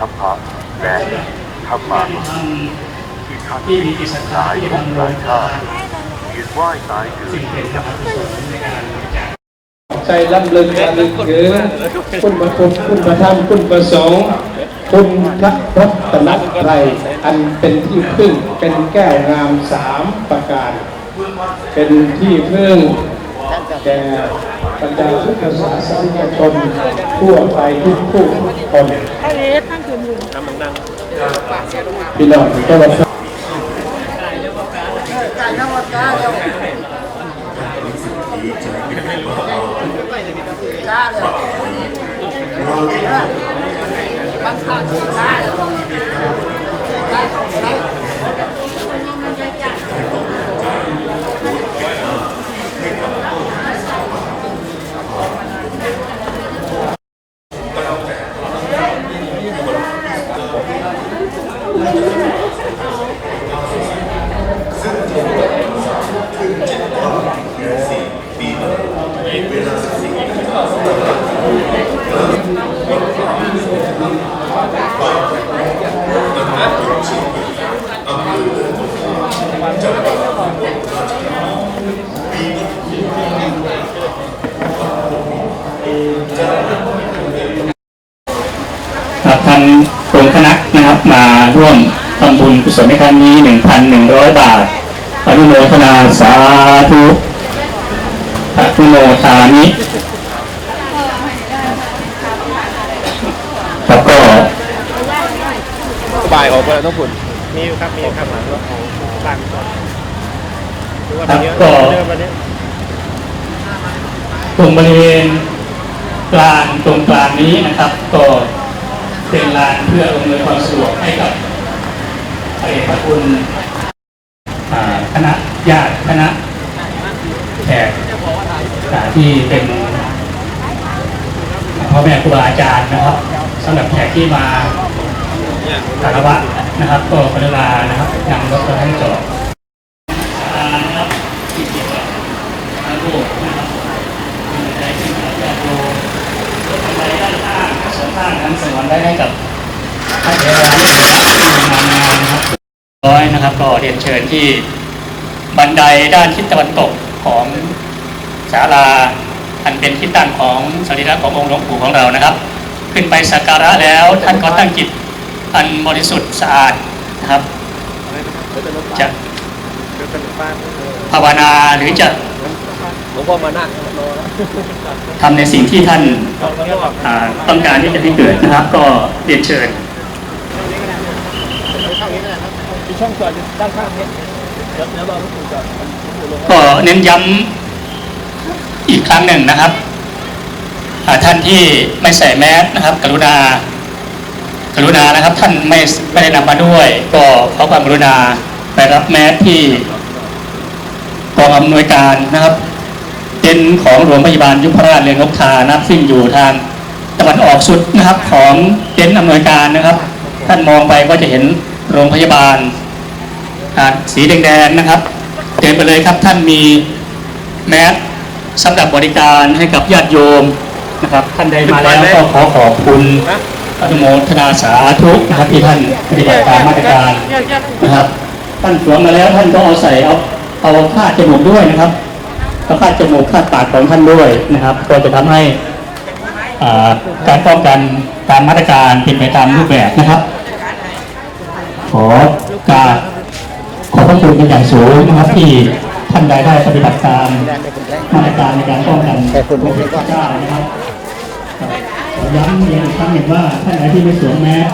ธรรมะและธรรมะที่ท่านที่มีจิตศรัทธาหลายที่ภจะพทำหลายชาติเวียนว่ายตายเกิสิ่งดเป็นกับกุศลในการบริจลำลึกระลึกถึงคุณพระคุณคุณพระธรรมคุณพระสงฆ์คุณพระรัตนตรัยอันเป็นที่พึ่งเป็นแก้วงามสามประการ เป็นที่พึ่งแก่ บรรดาพุทธศาสนิกชนทั่วไปทุกผู้ทุกคนไอ้เรส นั่งคืนอยู่พี่น้องก็ว่าครับทางกรมคณะนะครับ มาร่วมทำบุญกุศลในครั้งนี้ 1,100 บาท อนุโมทนาสาธุอนุโมทานิครับก็บ่ายออกไปแล้วต้องฝุ่นมีอยู่ครับมีอยู่ครับหลังรถตั้งก่อนดูว่าคเป็รันบเยอะก็เยอะวันนี้ตรงบริเวณกลางตรงกลางนี้นะครับก็ เป็นลานเพื่ออำนวยความสะดวกให้กับพระเอกพระคุณคณะญาติคณะแขกอ่ที่เป็นพ่อแม่ครูบาอาจารย์นะครับสำหรับแขกที่มาคารวะนะครับ ก็กรุณานะครับนำรถมาให้จอดอ่านะครับที่เกี่ยวกับทางโลกนะครับ ใจขึ้นกับญาติโยมรถบันไดด้านข้างสองข้างนั้นสงวนได้ให้กับพระเถระที่มางานนะครับร้อยนะครับ ก็เรียนเชิญที่บันไดด้านทิศตะวันตกของศาลาอันเป็นที่ตั้งของสรีระขององค์หลวงปู่ของเรานะครับ ขึ้นไปสักการะแล้วท่านก็ตั้งจิตอันบริสุทธิ์สะอาดนะครับจะภาวนาหรือจะ หลวงพ่อมานั่งทำในสิ่งที่ท่านอ่าต้องการที่จะให้เกิดนะครับ ก็เรียนเชิญมีช่องจอดอยู่ด้านข้างนี้เดี๋ยวเดี๋ยวรอหลวงปู่จอดหลวงปู่ลงก็เน้นย้ำอีกครั้งหนึ่งนะครับอ่าท่านที่ไม่ใส่แมสนะครับ กรุณา กรุณานะครับ ท่านไม่ไม่ได้นำมาด้วย ก็ขอความกรุณาไปรับแมสที่กองอำนวยการนะครับ เป็นของโรงพยาบาลยุพราชเรืองนกทานะครับซึ่งอยู่ทางตะวันออกสุดนะครับของเต็นท์อำนวยการนะครับ ท่านมองไปก็จะเห็นโรงพยาบาลอ่าสีแดงๆนะครับเดินไปเลยครับท่านมีแมสสำหรับบริการให้กับญาติโยมนะครับ ท่านใดมาแล้วก็ขอขอบคุณอนุโมทนาสาธุนะครับที่ท่านปฏิบัติตามมาตรการนะครับท่านสวมมาแล้วท่านก็เอาใส่เอาเอาผ้าจมูกด้วยนะครับ เอาผ้าจมูกผ้าปากของท่านด้วยนะครับ ก็จะทำให้การป้องกันตามมาตรการเป็นไปตามรูปแบบนะครับ ขอกาบขอพระคุณเป็นอย่างสูงนะครับที่ท่านใดได้ปฏิบัติตามมาตรการในการป้องกันโควิด19นะครับย้ำเรียนอีกครั้งหนึ่งว่าท่านใดที่ไม่สวมแมส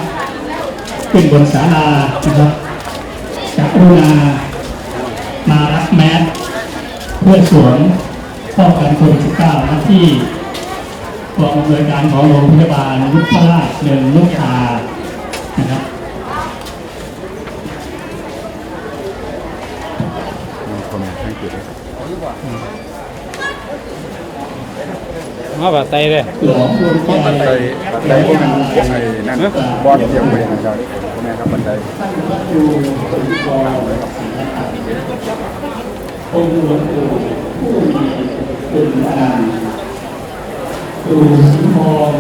ขึ้นบนศาลานะครับจะกรุณามารับแมส เพื่อสวมป้องกันโควิด19นะครับที่กองอำนวยการของโรงพยาบาลยุพราชหนึ่งลูกคานะครับมาแบบไตเลยหลวงปู่แก้วบันไดบันไดพวกนั้นไอ้นั่นบอดเทียมไปนะครับพ่อแม่ครับบันไดดูคนก องค์หลวงปู่ผู้มีคุณอนันต์ดูสีทอง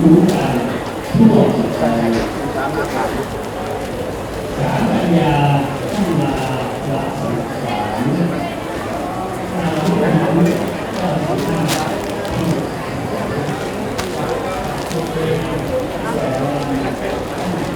รู้กันทั่วใจเออเอาพร้อมแ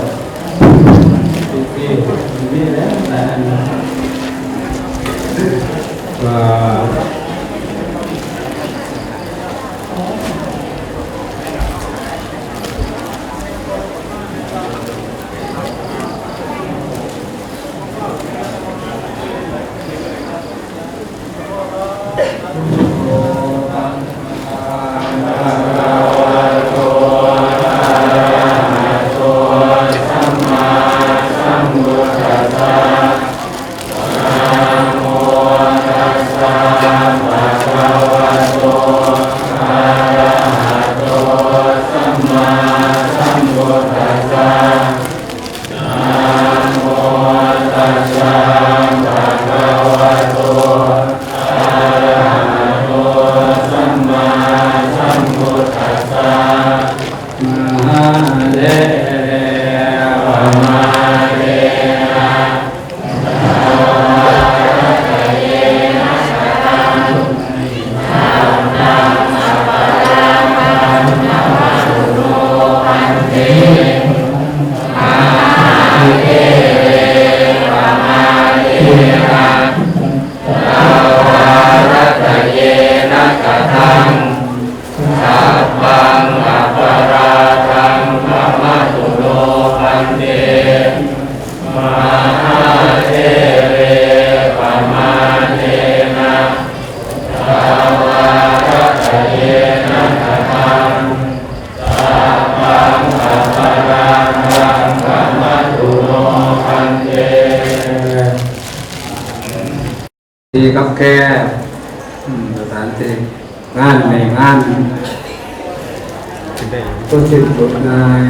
ดี นสิ้นสุดนาย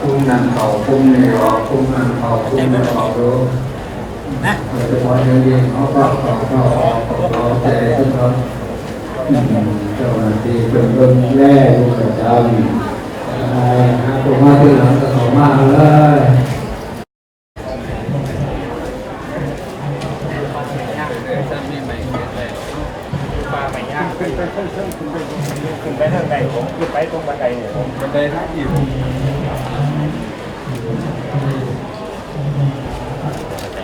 พุ่มนันเขาพุ่มในรอพุ่มนันเขาพุ่มในรอรู้นะโดยเฉพาะเรื่องเรียนเขาก็เขาก็เขาก็ใจที่เขาอืมเจ้าหน้าที่เป็นคนแรกผู้ประจำอะไรหาตัวมาที่หลังก็เขามาเลย ปลาใหม่ ย่างขึ้นขึ้นไปทางใดผมขึ้นไปตรงบันไดเนี่ยผมบันไดทางอีก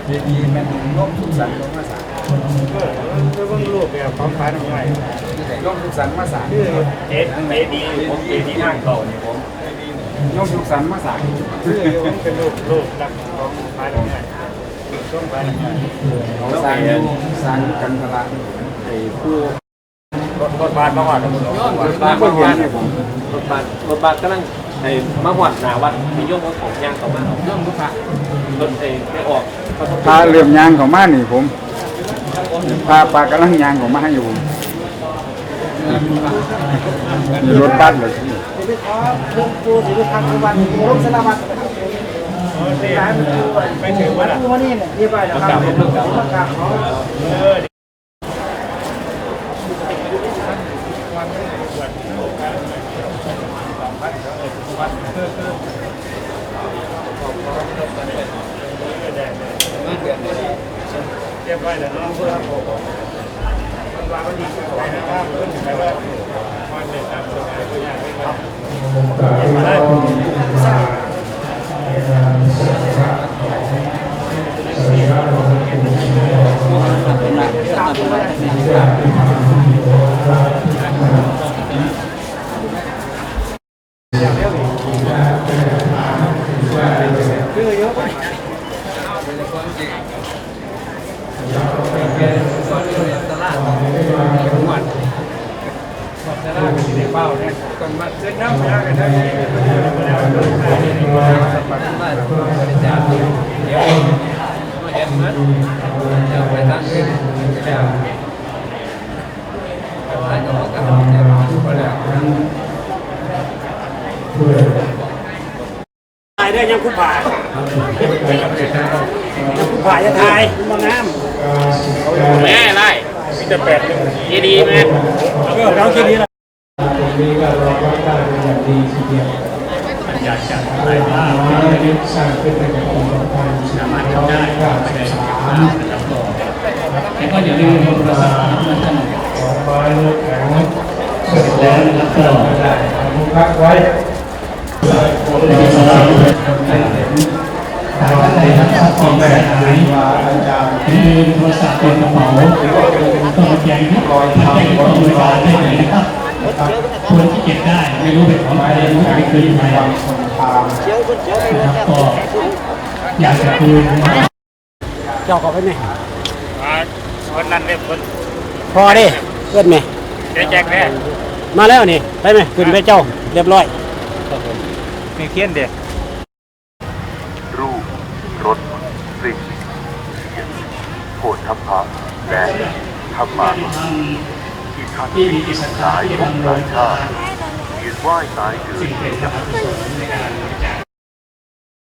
เจดีย์แม่นร่มทุกสันลงมาสางเออเพิ่งรูปเนี่ยความฟ้าทำไงร่มทุกสันมาสางชื่อเอ็ดเอ็ดีผมเอ็ดีนั่งเก่าเนี่ยผมร่มทุกสันมาสร้างชื่อเป็นรูปรูปลักษณ์ของฟ้าทำไงช่วงฟ้าทำไงเขาสร้างอยู่สร้างกันทละไอ้ผู้ รถรถบ้านมาหอดรถรถบ้านมาเห็นเนี่ยผมรถบัสรถบัสก็นั่งไอ้มาหวัดหนาวัดมีโยมของของย่างเขามาเอาย่อมทุกพระรถไอ้ไม่ออกเขาต้องพาเลื่อมยางเขามานี่ผมพาปลากำลังยางเขามาให้อยู่มีรถบัสเลยไปถึงว่าล่ะประกาศเพิ่งกลับเรีียบร้อยแล้วน้องเพื่อนผมมันวางก็ดีไปนะครับเพื่อนไปว่ามันเป็นตามสบายก็อยากให้ครับ มาได้ถ่ายได้ยังคุณผ่ายังคุณผ่าจะถ่ายมันงามแม่ไล่มีแต่แปดดีดีแม่เราคิดดีละ ตรงนี้ก็รองรับได้เป็นอยางดีทีเดียวอยากจะถ่ายภาพมาได้ยึดสร้างขึ้นในปี2013สามารถทำได้ไม่ได้ภาพนะครับก็แล้วก็อย่าลืมโทรศัพท์มันท่านของไม้เลือกแข็งเสร็จแล้วนะครับก็ได้ทำพักไว้หลายคนในสสำหร้ารับงท่านเป็นท่านใดทั้งทรัพย์สินแม่เสียหายว่าอาจารย์หรือลืมโทรศัพท์บนกระเป๋าต้องมาแจ้งที่รอยทางบริวารได้เลยนะครับ ควรที่เก็บได้ไม่รู้เป็นของใครรู้ไม่เคยใครความคนทางนะครับก็อยากจะคืนเจ้าเขาไปไหมคนนั้นเนี่ยคนพอดิเพื่อนไหมแจกแน่มาแล้วนี่ไปไหมขึ้นไปเจ้าเรียบร้อยมีเขียนเด็กรูปรสกลิ่นเสียงโผฏฐัพพะและธรรมะ ที่ท่านที่มีกิจสันหดาลายที่ภพทำหโรลายงชาติเวียนว่ายตายเกิดสิ่งเป็นอย่างกุศลในการ